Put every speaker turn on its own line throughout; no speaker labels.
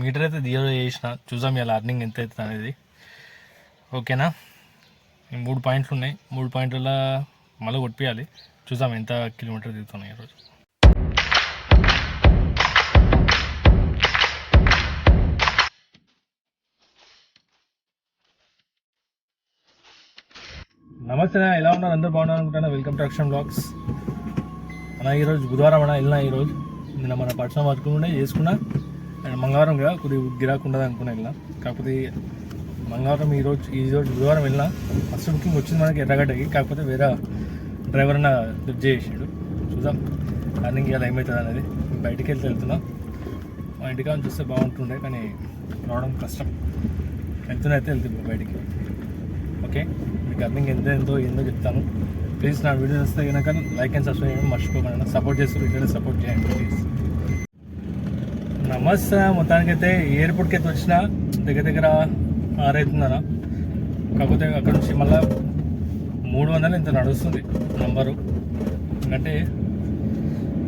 Metre అయితే zero చేసిన చూసాం ఇలా అర్నింగ్ ఎంత అవుతుంది అనేది. ఓకేనా? మూడు పాయింట్లు ఉన్నాయి. మూడు పాయింట్లలో మళ్ళీ కొట్టియాలి చూసాం ఎంత కిలోమీటర్ దిగుతున్నాయి ఈరోజు నమస్తే ఎలా ఉన్నారు? అందరు బాగున్నారు అనుకుంటున్నా. వెల్కమ్ టు అక్షన్ బ్లాగ్స్ అన్న ఈరోజు బుధవారం అన్న వెళ్ళినా ఈరోజు నిన్న మన పర్సనల్ వర్క్ ఉండే చేసుకున్నా. మంగళవారం కదా కొద్దిగా గిరాకు ఉండదు అనుకున్నా వెళ్ళినా. కాకపోతే మంగళవారం ఈరోజు ఈ రోజు బుధవారం వెళ్ళినా ఫస్ట్ బుకింగ్ వచ్చింది మనకి ఎర్రగడ్డకి. కాకపోతే వేరే డ్రైవర్ అన్న లిఫ్ట్ చేసాడు చూద్దాం. రన్నింగ్ ఇలా ఏమవుతుంది అనేది బయటికి వెళ్తే వెళ్తున్నా. మా ఇంటికా చూస్తే బాగుంటుండే కానీ రావడం కష్టం. వెళ్తున్నా అయితే వెళ్తుంది బయటికి. ఓకే? మీకు రన్నింగ్ ఎంత ఎంతో ఏందో చెప్తాను. ప్లీజ్ నా వీడియో వస్తే కనుక లైక్ అండ్ సబ్స్క్రైబ్ చేయడం మర్చిపోకండి. సపోర్ట్ చేస్తారు ఇక్కడ సపోర్ట్ చేయండి ప్లీజ్. నమస్తే మొత్తానికైతే ఎయిర్పోర్ట్కి అయితే వచ్చిన దగ్గర దగ్గర ఆరైతున్నారా కాకపోతే అక్కడ నుంచి మళ్ళీ మూడు వందలు ఇంత నడుస్తుంది నంబరు. ఎందుకంటే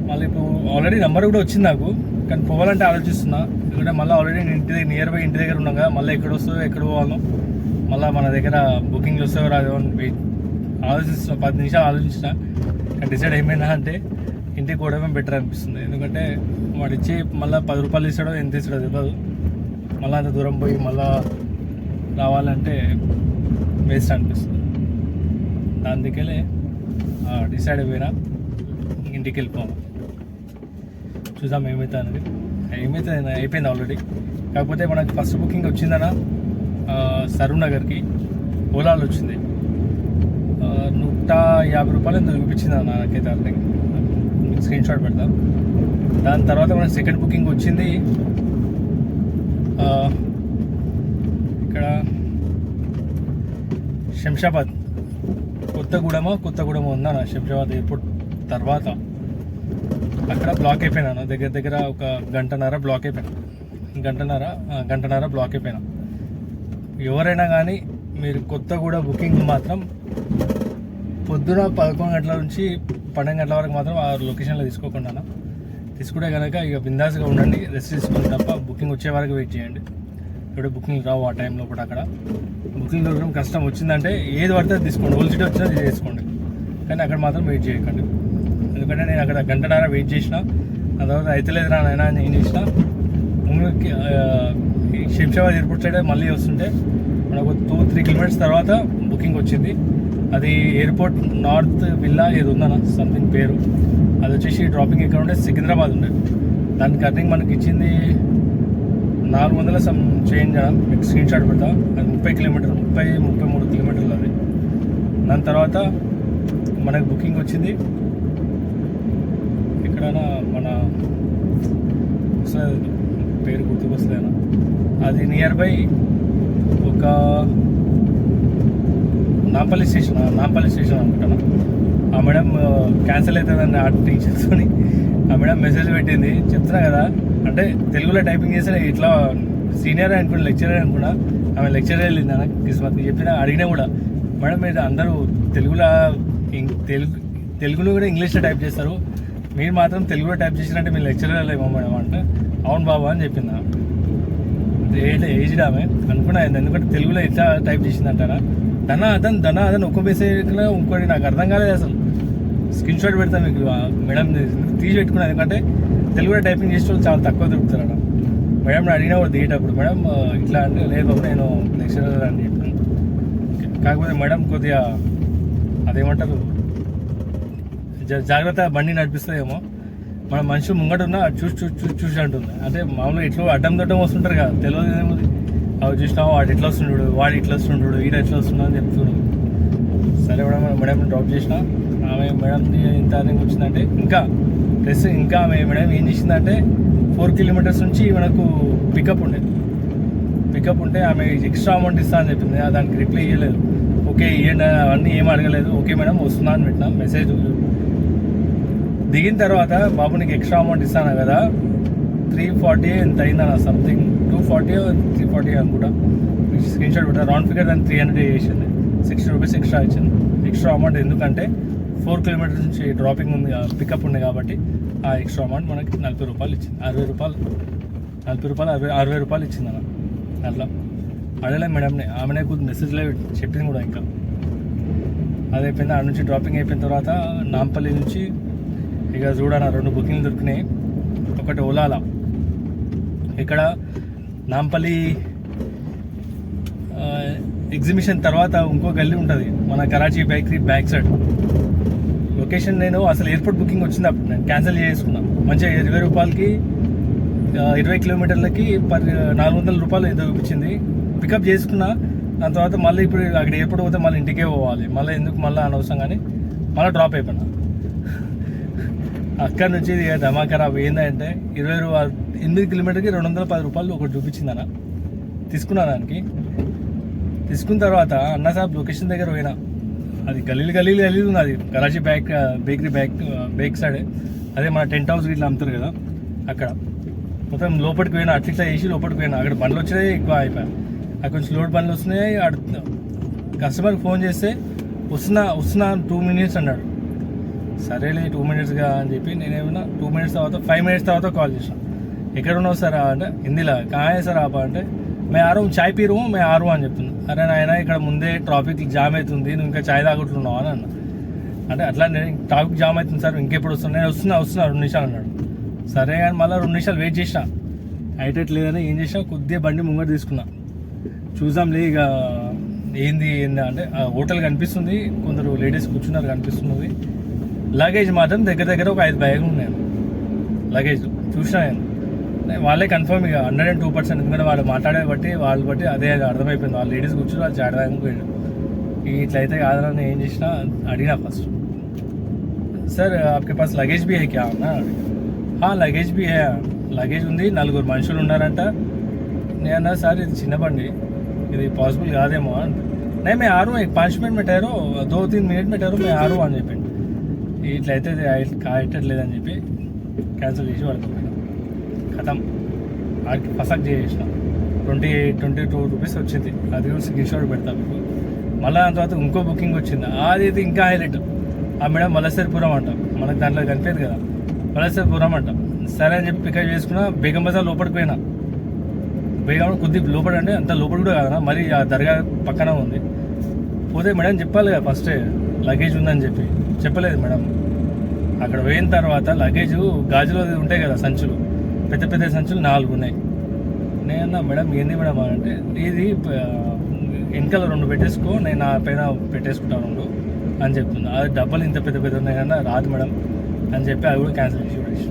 మళ్ళీ ఇప్పుడు ఆల్రెడీ నెంబర్ కూడా వచ్చింది నాకు కానీ పోవాలంటే ఆలోచిస్తున్నా. ఎందుకంటే మళ్ళీ ఆల్రెడీ నేను ఇంటి దగ్గర నియర్ బై ఇంటి దగ్గర ఉన్నాం కదా మళ్ళీ ఎక్కడ వస్తుందో ఎక్కడ పోవాలో. మళ్ళీ మన దగ్గర బుకింగ్ వస్తాయో రాదో అని వెయిట్ ఆలోచిస్తున్నా పది నిమిషాలు ఆలోచించిన. కానీ డిసైడ్ ఏమైనా అంటే ఇంటికి పోవడమే బెటర్ అనిపిస్తుంది. ఎందుకంటే వాడు ఇచ్చి మళ్ళీ పది రూపాయలు ఇస్తాడో ఎంత ఇస్తాడో తెలియదు మళ్ళీ అంత దూరం పోయి మళ్ళీ రావాలంటే వేస్ట్ అనిపిస్తుంది. అందుకెళ్ళి డిసైడ్ అయిపోయినా ఇంటికి వెళ్ళిపోవాలి చూద్దాం ఏమైతే అనేది ఏమైతే అయిపోయింది ఆల్రెడీ కాకపోతే మనకి ఫస్ట్ బుకింగ్ వచ్చిందనా సరూర్ నగర్కి ఓలాలో వచ్చింది. నూట యాభై రూపాయలు ఎంత చూపించింది అన్న నాకైతే అర్థం స్క్రీన్ షాట్ పెడతాను దాని తర్వాత మన సెకండ్ బుకింగ్ వచ్చింది. ఇక్కడ శంషాబాద్ కొత్తగూడెమో కొత్తగూడెమో ఉందన్న శంషాబాద్ ఎయిర్పోర్ట్ తర్వాత. అక్కడ బ్లాక్ అయిపోయినాను దగ్గర దగ్గర ఒక గంటన్నర బ్లాక్ అయిపోయినా. గంటన్నర గంటన్నర బ్లాక్ అయిపోయినా. ఎవరైనా కానీ మీరు కొత్తగూడ బుకింగ్ మాత్రం పొద్దున పదకొండు గంటల నుంచి పన్నెండు గంటల వరకు మాత్రం ఆ లొకేషన్లో తీసుకోకుండా తీసుకుంటే కనుక ఇక బిందాస్గా ఉండండి రెస్ట్ తీసుకోండి తప్ప బుకింగ్ వచ్చే వరకు వెయిట్ చేయండి. ఇప్పుడు బుకింగ్ రావు ఆ టైంలో కూడా అక్కడ. బుకింగ్ దొరకడం కష్టం వచ్చిందంటే ఏది పడితే తీసుకోండి. ఓల్ సీట్ వచ్చినా తీసుకోండి. కానీ అక్కడ మాత్రం వెయిట్ చేయకండి. ఎందుకంటే నేను అక్కడ గంటన్నర వెయిట్ చేసిన ఆ తర్వాత అయితలేదు రా అని ఏం చేసిన ముందుకి ఈ శంషాబాద్ ఎయిర్పోర్ట్ సైడ్ మళ్ళీ వస్తుంటే మనకు టూ త్రీ కిలోమీటర్స్ తర్వాత బుకింగ్ వచ్చింది. అది ఎయిర్పోర్ట్ నార్త్ విల్లా ఏది ఉందన్న సంథింగ్ పేరు. అది వచ్చేసి డ్రాపింగ్ ఎక్కడ ఉండే సికింద్రాబాద్ ఉండే దానికి అర్థం మనకి ఇచ్చింది నాలుగు వందల సమ్ చేంజ్ మీకు స్క్రీన్ షాట్ పెడతా. అది ముప్పై కిలోమీటర్ ముప్పై ముప్పై మూడు కిలోమీటర్లు అది. దాని తర్వాత మనకు బుకింగ్ వచ్చింది. ఎక్కడైనా మన పేరు గుర్తుకొస్తుందేనా అది నియర్ బై ఒక నాంపల్లి స్టేషన్ నాంపల్లి స్టేషన్ అనుకుంటాను? ఆ మేడం క్యాన్సిల్ అవుతుందని ఆ టీచర్స్తో ఆ మేడం మెసేజ్ పెట్టింది. చెప్తున్నా కదా అంటే తెలుగులో టైపింగ్ చేస్తే ఇట్లా సీనియర్ అనుకున్నా లెక్చరర్ అనుకున్నా ఆమె లెక్చరర్ వెళ్ళింది అన్న కిస్మత్. చెప్పిన అడిగినా కూడా మేడం మీరు అందరూ తెలుగులో తెలుగు తెలుగులో కూడా ఇంగ్లీష్లో టైప్ చేస్తారు. మీరు మాత్రం తెలుగులో టైప్ చేసినట్టే మీరు లెక్చరర్ ఏమో మేడం అంటే అవును బాబా అని చెప్పింది ఏజ్ ఏజ్డ్ ఆమె. అనుకున్నా ఎందుకంటే తెలుగులో ఎట్లా టైప్ చేసిందంటారా? ధన అదన్ ధన అదన్ ఒక్క మెసేజ్ ఇంకోటి నాకు అర్థం కాలేదు అసలు. స్క్రీన్ షాట్ పెడతాను మీకు మేడం తీసి పెట్టుకున్నాను ఎందుకంటే తెలుగులో టైపింగ్ చేసే వాళ్ళు చాలా తక్కువ దొరుకుతారట మేడం అడిగినా కూడా దిగేటప్పుడు మేడం ఇట్లా అంటే లేదు నేను లెక్చరర్ అని చెప్పాను కాకపోతే మేడం కొద్దిగా అదేమంటారు? జా- జాగ్రత్త బండి నడిపిస్తుందేమో. మన మనుషులు ముంగట ఉన్న చూసి చూసి చూసి చూసి అంటుంది. అంటే మామూలుగా ఇట్లా అడ్డం దొడ్డం వస్తుంటారు కదా తెలియదు ఏముంది అవి చూసినావు? వాడు ఇట్లా వస్తుండడు వాడు ఇట్లా వస్తుండడు ఈడ ఎట్లా వస్తున్నా అని చెప్తున్నాడు సరే మేడం మేడం డ్రాప్ చేసిన? ఆమె మేడం ఇంత అర్థం వచ్చిందంటే ఇంకా ప్లస్ ఇంకా ఆమె మేడం ఏం చేసిందంటే ఫోర్ కిలోమీటర్స్ నుంచి మనకు పికప్ ఉండేది పికప్ ఉంటే ఆమె ఎక్స్ట్రా అమౌంట్ ఇస్తా అని చెప్పింది. దానికి రిప్లై ఇవ్వలేదు ఓకే ఇవ్వండి అవన్నీ ఏం అడగలేదు. ఓకే మేడం వస్తున్నా అని పెట్టినా. మెసేజ్ దిగిన తర్వాత బాబు నీకు ఎక్స్ట్రా అమౌంట్ ఇస్తాను కదా? త్రీ ఫార్టీ ఎంత అయిందన్న సంథింగ్ ఫార్టీ త్రీ ఫార్టీ అనుకుంటా. స్క్రీన్ షాట్ పెట్టా. రౌండ్ ఫిగర్ దాన్ని త్రీ హండ్రెడ్ చేసింది సిక్స్టీ రూపీస్ ఎక్స్ట్రా ఇచ్చింది. ఎక్స్ట్రా అమౌంట్ ఎందుకంటే ఫోర్ కిలోమీటర్స్ నుంచి డ్రాపింగ్ ఉంది పికప్ ఉంది కాబట్టి ఆ ఎక్స్ట్రా అమౌంట్ మనకి నలభై రూపాయలు ఇచ్చింది. అరవై రూపాయలు నలభై రూపాయలు అరవై అరవై రూపాయలు ఇచ్చింది అన్న అట్లా. అడగలే మేడంని ఆమెనే కొద్ది మెసేజ్లో చెప్పింది కూడా ఇంకా. అది అయిపోయింది ఆడ నుంచి డ్రాపింగ్ అయిపోయిన తర్వాత నాంపల్లి నుంచి ఇక చూడన్న రెండు బుకింగ్లు దొరికినాయి. ఒకటి ఓలాల. ఇక్కడ నాంపల్లి ఎగ్జిబిషన్ తర్వాత ఇంకో గల్లీ ఉంటుంది మన Karachi bakery back side location నేను అసలు ఎయిర్పోర్ట్ బుకింగ్ వచ్చింది అప్పుడు నేను క్యాన్సిల్ చేసుకున్నాను మంచిగా ఇరవై రూపాయలకి ఇరవై కిలోమీటర్లకి పర్ నాలుగు వందల రూపాయలు ఏదో చూపించింది పికప్ చేసుకున్నా దాని తర్వాత మళ్ళీ ఇప్పుడు అక్కడ ఎయిర్పోర్ట్ పోతే మళ్ళీ ఇంటికే పోవాలి. మళ్ళీ ఎందుకు మళ్ళీ అనవసరం కానీ మళ్ళీ డ్రాప్ అయిపోయినా. అక్కడ నుంచి ఇక ఖరాబ్ ఏంటంటే ఇరవై రూపాయలు ఎనిమిది కిలోమీటర్కి రెండు వందల పది రూపాయలు ఒకటి చూపించిందన్న. తీసుకున్నా దానికి తీసుకున్న తర్వాత అన్న సాబ్ లొకేషన్ దగ్గర పోయినా. అది గలీలు గలీలు గలీలు ఉంది అది. Karachi back bakery back back side. అదే మన టెంట్ హౌస్ ఇట్లా అమ్ముతారు కదా అక్కడ. మొత్తం లోపలికి పోయినా అట్లా ఇట్లా వేసి లోపలికి పోయినా. అక్కడ బండ్లు వచ్చినాయి ఎక్కువ అయిపోయాయి. అక్కడ కొంచెం లోడ్ బండ్లు వస్తున్నాయి ఆడ కస్టమర్కి ఫోన్ చేస్తే వస్తున్నా వస్తున్నా టూ మినిట్స్ అన్నాడు. సరేలే టూ మినిట్స్గా అని చెప్పి నేనేమన్నా టూ మినిట్స్ తర్వాత ఫైవ్ మినిట్స్ తర్వాత కాల్ చేసాను. ఎక్కడ ఉన్నావు సార్ అంటే? హిందీలో కాయ సార్ ఆపా అంటే? మే ఆరు చాయ్ పీరు మే ఆరు అని చెప్తున్నా. అరే నాయన ఇక్కడ ముందే ట్రాఫిక్ జామ్ అవుతుంది నువ్వు ఇంకా చాయ్ తాగుతున్నావు అని అన్న. అంటే అట్లా నేను ట్రాఫిక్ జామ్ అవుతుంది సార్ ఇంకెప్పుడు వస్తున్నా? నేను వస్తున్నా వస్తున్నా రెండు నిమిషాలు అన్నాడు. సరే కానీ మళ్ళీ రెండు నిమిషాలు వెయిట్ చేసిన. లేదని ఏం చేసినా కొద్దిగా బండి ముంగట తీసుకున్నా. చూసాంలే ఇక ఏంది ఏంది అంటే హోటల్ కనిపిస్తుంది కొందరు లేడీస్ కూర్చున్నారు కనిపిస్తున్నది. లగేజ్ మాత్రం దగ్గర దగ్గర ఒక ఐదు బ్యాగులు ఉన్నాయి. లగేజ్ చూసినా నేను. వాళ్ళే కన్ఫర్మ్ ఇక హండ్రెడ్ అండ్ టూ పర్సెంట్ ఎందుకంటే వాళ్ళు మాట్లాడే బట్టి వాళ్ళు బట్టి అదే అర్థమైపోయింది. వాళ్ళు లేడీస్ కూర్చుని వాళ్ళు చేడడానికి వెళ్ళారు ఇట్లయితే కాదని నేను ఏం చేసినా అడిగినా ఫస్ట్ సార్ ఆప్కే పాస్ లగేజ్ బి హే క్యా అన్నా అడిగా. లగేజ్ బి హే లగేజ్ ఉంది నలుగురు మనుషులు ఉన్నారంట. నేను సార్ ఇది చిన్నబండి ఇది పాసిబుల్ కాదేమో అని నేను మే ఆరు పాంచ్ మినిట్ పెట్టారు. దో తిన్ మినిట్ పెట్టారు మేము ఆరు అని చెప్పి ఇట్లయితే కాయట్లేదని చెప్పి క్యాన్సిల్ చేసి పడుతుంది కథం. వాడికి ఫసక్ చేసేసిన. ట్వంటీ ట్వంటీ టూ రూపీస్ వచ్చింది. అది కూడా స్క్రీన్ షాట్ పెడతా మీకు. మళ్ళీ దాని తర్వాత ఇంకో బుకింగ్ వచ్చింది. అది ఇది ఇంకా హైలైట్ ఆ మేడం మలసేర్పురం అంట. మనకు దాంట్లో కనిపించదు కదా. మలసేర్పురం అంట. సరే అని చెప్పి పికప్ చేసుకున్నా బేగం బజార్ లోపలికి పోయినా. బేగం కొద్ది లోపల అంటే అంత లోపల కూడా కాదా మరి ఆ దర్గా పక్కన ఉంది. పోతే మేడం చెప్పాలి కదా ఫస్ట్ లగేజ్ ఉందని చెప్పి. చెప్పలేదు మేడం. అక్కడ పోయిన తర్వాత లగేజ్ గాజులో ఉంటాయి కదా సంచులు. పెద్ద పెద్ద సంచులు నాలుగు ఉన్నాయి. నేను మేడం ఏంది మేడం అంటే ఇది వెనకాల రెండు పెట్టేసుకో నేను నా పైన పెట్టేసుకుంటాను రెండు అని చెప్తుంది. అది డబ్బులు ఇంత పెద్ద పెద్ద ఉన్నాయి కన్నా రాదు మేడం అని చెప్పి అది కూడా క్యాన్సిల్ చేసి పడేసి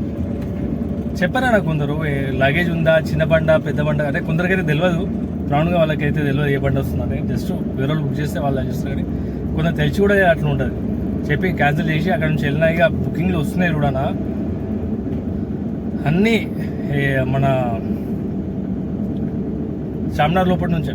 చెప్పారా నాకు కొందరు లగేజ్ ఉందా చిన్న బండ పెద్ద బండ? అంటే కొందరికైతే తెలియదు రౌండ్గా వాళ్ళకైతే తెలియదు ఏ బండి వస్తుందని జస్ట్ వేరే వాళ్ళు బుక్ చేస్తే వాళ్ళు చేస్తారు కానీ కొందరు తెలిసి కూడా అట్లా ఉంటుంది చెప్పి క్యాన్సిల్ చేసి అక్కడ నుంచి వెళ్ళినా ఇక బుకింగ్లు వస్తున్నాయి చూడనా. అన్నీ మన చామ్నార్ లోపల నుంచే.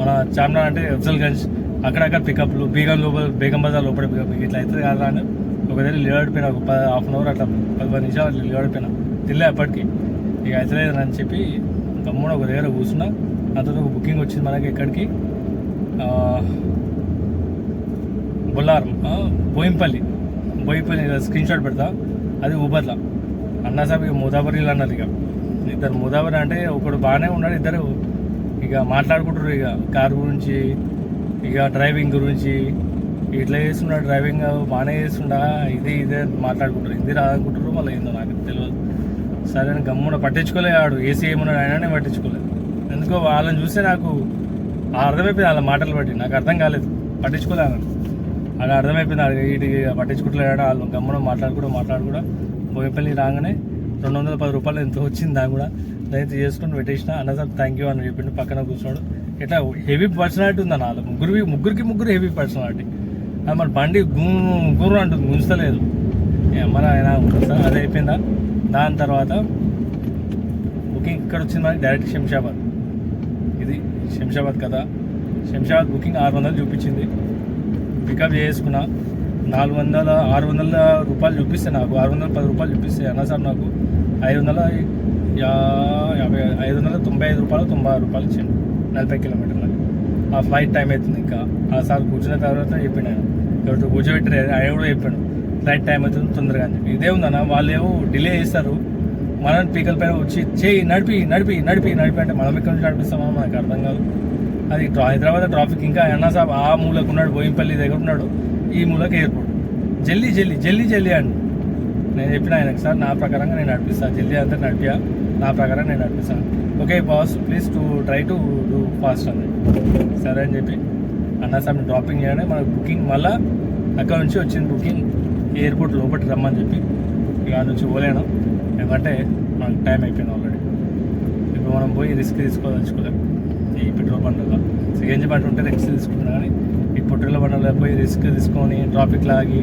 మన చామ్నార్ అంటే అఫ్జల్గంజ్ అక్కడక్కడ పికప్లు బీగం లోపల బేగం బజార్ లోపల పికప్ ఇట్లా అవుతుంది కదా అని ఒక దగ్గర నిలబడిపోయినా ఒక పది హాఫ్ అన్ అవర్ అట్లా పది పది నిమిషాలు అట్లా తిల్లే అప్పటికి. ఇక అవుతలేదని అని చెప్పి గమ్మున ఒక దగ్గర కూర్చున్నా. అంత ఒక బుకింగ్ వచ్చింది మనకి ఎక్కడికి? బొల్లారం బోయింపల్లి బోయింపల్లి స్క్రీన్ షాట్ పెడతా. అది ఊబర్లో అన్నా సాబ్ ఇక ముదాబరీలు అన్నారు ఇక. ఇద్దరు ముదాబరి అంటే ఒకడు బాగానే ఉన్నాడు ఇద్దరు ఇక మాట్లాడుకుంటారు ఇక. కార్ గురించి ఇక డ్రైవింగ్ గురించి. ఇట్లా చేస్తున్నాడు డ్రైవింగ్ బాగానే చేస్తుండా ఇది ఇదే మాట్లాడుకుంటారు ఇది రాదనుకుంటారు మళ్ళీ ఏందో నాకు తెలియదు. సరే అని గమ్మున పట్టించుకోలేడు ఏసీ ఏమన్నాడు ఆయననే పట్టించుకోలేదు ఎందుకో వాళ్ళని చూస్తే నాకు ఆ అర్థమైపోయింది వాళ్ళ మాటలు బట్టి. నాకు అర్థం కాలేదు. పట్టించుకోలేదు అలా అర్థమైపోయింది అది వీటి పట్టించుకుంటలేడు వాళ్ళు గమ్మున మాట్లాడుకుంటూ మాట్లాడుకుంటూ బోయపల్లి రాగానే రెండు వందల పది రూపాయలు ఎంతో వచ్చింది దాని కూడా. దయచేసి చేసుకుని పెట్టేసిన అన్న సార్ థ్యాంక్ యూ అని చెప్పిండు పక్కన కూర్చున్నాడు ఇట్లా హెవీ పర్సనాలిటీ ఉంది అన్న ముగ్గురు ముగ్గురికి ముగ్గురు హెవీ పర్సనాలిటీ అది మన బండి గూ గుర్రు అంటుంది గుంజుతలేదు. మన ఆయన ఉంటుంది సార్? అది అయిపోయిందా? దాని తర్వాత బుకింగ్ ఇక్కడ వచ్చింది మనకి డైరెక్ట్ శంషాబాద్. ఇది శంషాబాద్ కదా. శంషాబాద్ బుకింగ్ ఆరు వందలు చూపించింది. పికప్ చేసుకున్నా నాలుగు వందల ఆరు వందల రూపాయలు చూపిస్తే నాకు ఆరు వందల పది రూపాయలు చూపిస్తే అన్న సార్ నాకు? ఐదు వందల యా యాభై ఐదు వందల తొంభై ఐదు రూపాయలు తొంభై ఆరు రూపాయలు ఇచ్చిండు నలభై కిలోమీటర్లకు ఆ ఫ్లైట్ టైం అవుతుంది ఇంకా. ఆ సార్ కూర్చున్న తర్వాత చెప్పిండు ఆయన ఎవరితో కూర్చోబెట్టారు ఆయన కూడా చెప్పాడు ఫ్లైట్ టైం అవుతుంది తొందరగా అని చెప్పి. ఇదే ఉందన్న వాళ్ళు ఏమో డిలే చేస్తారు. మనం పీకల పైన వచ్చి చేయి నడిపి నడిపి నడిపి నడిపి అంటే మనం ఎక్కడి నుంచి నడిపిస్తామో మనకు అర్థం కాదు. అది హైదరాబాద్ ట్రాఫిక్ ఇంకా అన్న సాబ్ ఆ మూలకు ఉన్నాడు బోయింపల్లి దగ్గర ఉన్నాడు. ఈ మూలక ఎయిర్పోర్ట్ జల్దీ జల్దీ జల్దీ జల్దీ అండి. నేను చెప్పిన ఆయనకు సార్ నా ప్రకారంగా నేను నడిపిస్తాను జల్దీ అంతా నడిపా నా ప్రకారం నేను నడిపిస్తాను okay boss please to try to do fast అండి సరే అని చెప్పి అన్న సార్ డ్రాపింగ్ చేయగానే మనకు బుకింగ్ మళ్ళా అక్కడ నుంచి వచ్చింది బుకింగ్ ఎయిర్పోర్ట్ లోపలికి రమ్మని చెప్పి ఇక నుంచి పోలేను. ఎందుకంటే మనకు టైం అయిపోయింది ఆల్రెడీ. ఇప్పుడు మనం పోయి రిస్క్ తీసుకోదలుచుకోలేము ఈ పెట్రోల్ బండ్లలో. సిఎన్జి బండి ఉంటే రిస్క్ తీసుకుంటున్నా కానీ ఈ పుట్టుకల బండలో పోయి రిస్క్ తీసుకొని ట్రాఫిక్ లాగి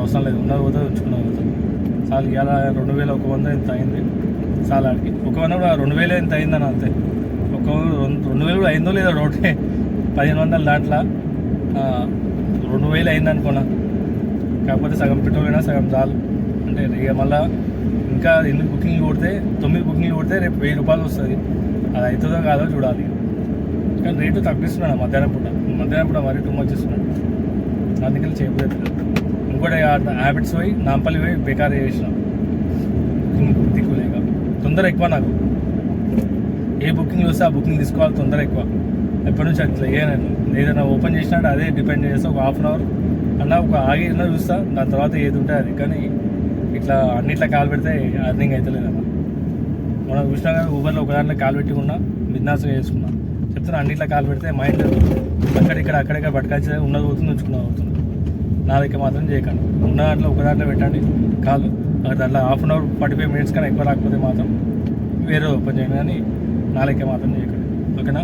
అవసరం లేదు. ఉన్నది పోతే ఉంచుకున్నాం పోతుంది చాలు ఇవాళ రెండు వేల ఒక వంద ఎంత అయింది? చాలాకి ఆడికి. ఒక వంద కూడా రెండు వేలు ఎంత అయిందని అంతే. ఒక రెండు రెండు వేలు కూడా అయిందో లేదో రోడ్డే పదిహేను వందల దాంట్లో రెండు వేలు అయింది అనుకున్నా. కాకపోతే సగం పెట్రోల్ అయినా సగం చాలు. అంటే ఇక మళ్ళా ఇంకా ఎన్ని బుకింగ్లు కొడితే తొమ్మిది బుకింగ్లు కొడితే రేపు వెయ్యి రూపాయలు వస్తుంది. అది అవుతుందో కాదో చూడాలి. కానీ రేటు తగ్గిస్తున్నాడు మధ్యాహ్నం పూట. మధ్యాహ్నం కూడా మరీ టూ మచ్ ఇస్తున్నాడు అందుకని చేయలేదు ఇంకోటి హ్యాబిట్స్ పోయి నాంపల్లి పోయి బేకార్ చేసినాం. దిక్కులేక తొందర ఎక్కువ నాకు. ఏ బుకింగ్ చూస్తే ఆ బుకింగ్ తీసుకోవాలి తొందర ఎక్కువ. ఎప్పటి నుంచి అట్లా ఏ నేను ఏదైనా ఓపెన్ చేసినట్టు అదే డిపెండ్ చేస్తా ఒక హాఫ్ అన్ అవర్ అన్న ఒక ఆగి అన్న చూస్తా దాని తర్వాత ఏది ఉంటే అది. కానీ ఇట్లా అన్నిట్లో కాలు పెడితే అర్నింగ్ అవుతలేదు అన్న మనం చూసినా కానీ ఊబర్లో ఒకదాంట్లో కాలు పెట్టుకున్నా బిజినెస్గా చేసుకున్నా. చెప్తున్నా అన్నిట్లో కాలు పెడితే మైండ్ అక్కడిక్కడ అక్కడిక్కడ పట్టుకొచ్చి ఉన్నది పోతుంది ఉంచుకున్నది అవుతుంది నా దగ్గర మాత్రం చేయకండి. ఉన్న దాంట్లో ఒక దాంట్లో పెట్టండి కాలు. దాంట్లో half an hour forty five minutes కన్నా ఎక్కువ రాకపోతే మాత్రం వేరే ఓపెన్ చేయండి కానీ నా లెక్క మాత్రం చేయకండి. ఓకేనా?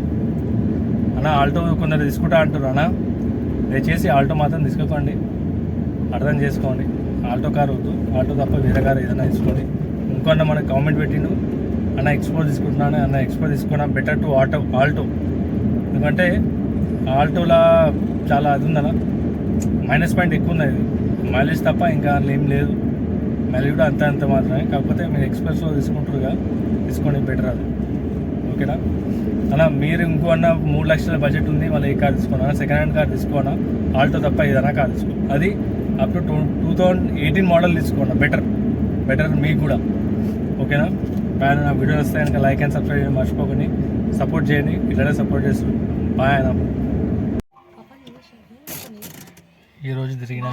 అన్న ఆల్టో కొందరు తీసుకుంటా అంటారు అన్న. దయచేసి ఆల్టో మాత్రం తీసుకోకండి. అర్థం చేసుకోండి. ఆల్టో కార్ వద్దు ఆల్టో తప్ప వేరే కార్ ఏదైనా తీసుకోండి. ఇంకో అన్న గవర్నమెంట్ పెట్టిండు అన్న ఎక్స్పో తీసుకుంటున్నాను అన్న ఎక్స్పో తీసుకున్నా బెటర్ టు ఆటో ఆల్టో ఎందుకంటే ఆల్టోలా చాలా అది ఉందన్న. మైనస్ పాయింట్ ఎక్కువ ఉన్నది మైలేజ్ తప్ప ఇంకా ఏం లేదు. మైలేజ్ కూడా అంత అంత మాత్రమే. కాకపోతే మీరు ఎక్స్ప్రెస్లో తీసుకుంటారుగా తీసుకోండి బెటర్ అది. ఓకేనా? అలా మీరు ఇంకో అన్న మూడు లక్షల బడ్జెట్ ఉంది మళ్ళీ ఏ కార్ తీసుకోనా? సెకండ్ హ్యాండ్ కార్ తీసుకోనా? ఆల్టో తప్ప ఏదైనా కార్ తీసుకో. అది up to two two thousand eighteen model తీసుకోండి బెటర్ బెటర్ మీకు కూడా. ఓకేనా? పైన నా వీడియోలు వస్తే కనుక లైక్ అండ్ సబ్స్క్రైబ్ చేయడం మర్చిపోకండి. సపోర్ట్ చేయండి. ఇట్లానే సపోర్ట్ చేస్తు. బాయ్ అయినా ఈరోజు తిరిగిన